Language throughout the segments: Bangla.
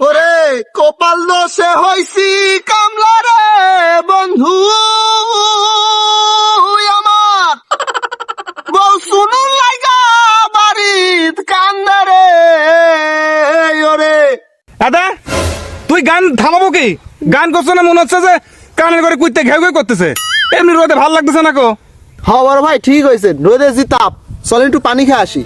ওরে কপাল দোষে হইছি কামলা রে বন্ধু আমার। বউ শুনুন লাইগা বাড়িত কান্দা রে ওরে। দাদা তুই গান থামাবো কি? গান করছ না মনে হচ্ছে যে কানের করে কুইতে ঘেউ ঘেউ করতেছে? এমনি রোদে ভালো লাগতেছে না কো? হ্যাঁ বড় ভাই ঠিক হয়েছে রোদে যে তাপ। চলেন একটু পানি খেয়ে আসি।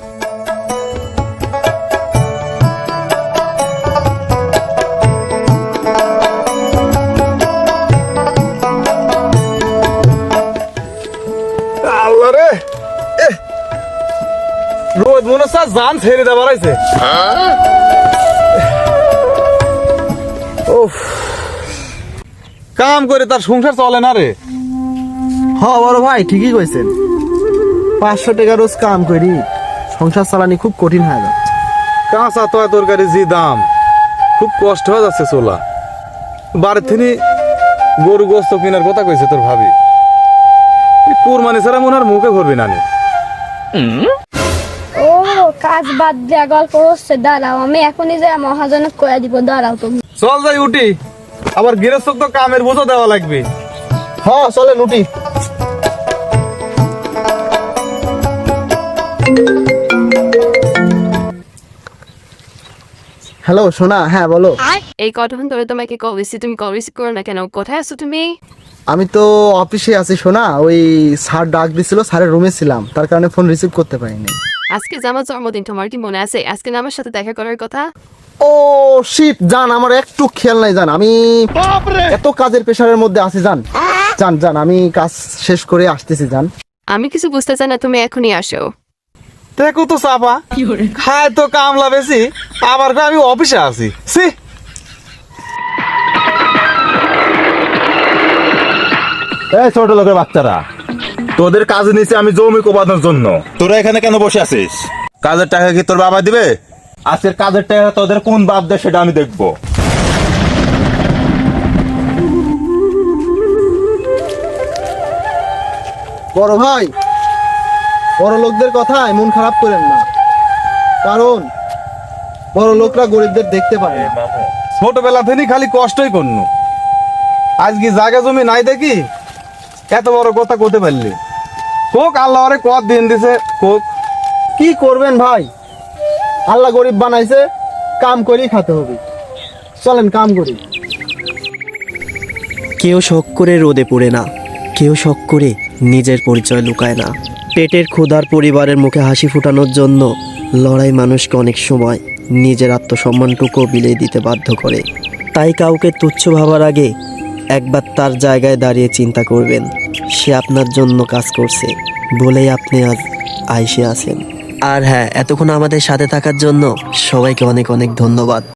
মনে হচ্ছে জান ছেড়ে দেওয়া আছে কাম করে তার সংসার চলে না রে। হ্যাঁ বড় ভাই ঠিকই কইছেন। পাঁচশো টাকা রোজ কাম করি। সংসার চালানি খুব কঠিন হয়ে যাচ্ছে কাঁচা তোয়া তরকারি যে দাম। খুব কষ্ট হয়ে যাচ্ছে চলা। বাড়ির থেকে গরু গোস্ত কেনার কথা কইছে তোর ভাবি। কুরবানি ছাড়া মনে আর মুখে ভরবি না কাজ বাদ দিয়া গল্প হচ্ছে দাঁড়াও আমি এখনই যাই মহাজনক করে দিব দাঁড়াও তুমি। চল যাই উঠি। আবার গৃহস্থ তো কামের বোঝা দেওয়া লাগবে। হ্যাঁ চলেন উঠি। হ্যালো সোনা হ্যাঁ বলো। এই কতক্ষণ ধরে তোমাকে কল দিচ্ছি তুমি কল রিসিভ করো না কেন? কোথায় আছো তুমি? আমি তো অফিসে আছি সোনা। ওই স্যার ডাক দিছিল স্যারের রুমে ছিলাম। তার কারণে ফোন রিসিভ করতে পারিনি। আজকে আমার জন্মদিন তোমার কি মনে আছে? আজকে আমার সাথে দেখা করার কথা? ও শিট জান আমার একটু খেয়াল নাই জান। আমি এত কাজের প্রেশারের মধ্যে আছি জান। জান জান আমি কাজ শেষ করে আসতেছি জান। আমি কিছু বুঝতে চাই না তুমি এখনই আসো। দেখো তো চাপা খায় তো কামলা বেশি। আবার আমি অফিসে আছি। সি এই ছোট লোকের বাচ্চারা। তোদের কাজ নিয়েছি আমি জমি কোপানোর জন্য। তোরা এখানে কেন বসে আছিস? কাজের টাকা কি তোর বাবা দিবে? আজকের কাজের টাকা তোদের কোন বাপ দেয় সেটা আমি দেখব। বড় ভাই বড় লোকদের কথায় মন খারাপ করেন না। কারণ বড় লোকরা গরিবদের দেখতে পারে না। ছোটবেলা থেকে খালি কষ্টই করনু। আজকে জায়গা জমি নাই দেখি এত বড় কথা করতে পারলি কোক আল্লাহ ওরে কত দিন দিছে, কোক? কি করবেন ভাই? আল্লাহ গরিব বানাইছে, কাম করেই খেতে হবে। চলেন, কাম করি। কেউ শখ করে রোদে পড়ে না, কেউ শখ করে নিজের পরিচয় লুকায় না। পেটের ক্ষুধার পরিবারের মুখে হাসি ফোটানোর জন্য লড়াই মানুষকে অনেক সময় নিজের আত্মসম্মানটুকু বিলিয়ে দিতে বাধ্য করে। তাই কাউকে তুচ্ছ ভাবার আগে একবার তার জায়গায় দাঁড়িয়ে চিন্তা করবেন। সে আপনার জন্য কাজ করছে। বলেই আপনি আজ আইসে আছেন। আর হ্যাঁ এতক্ষণ আমাদের সাথে থাকার জন্য সবাইকে অনেক অনেক ধন্যবাদ।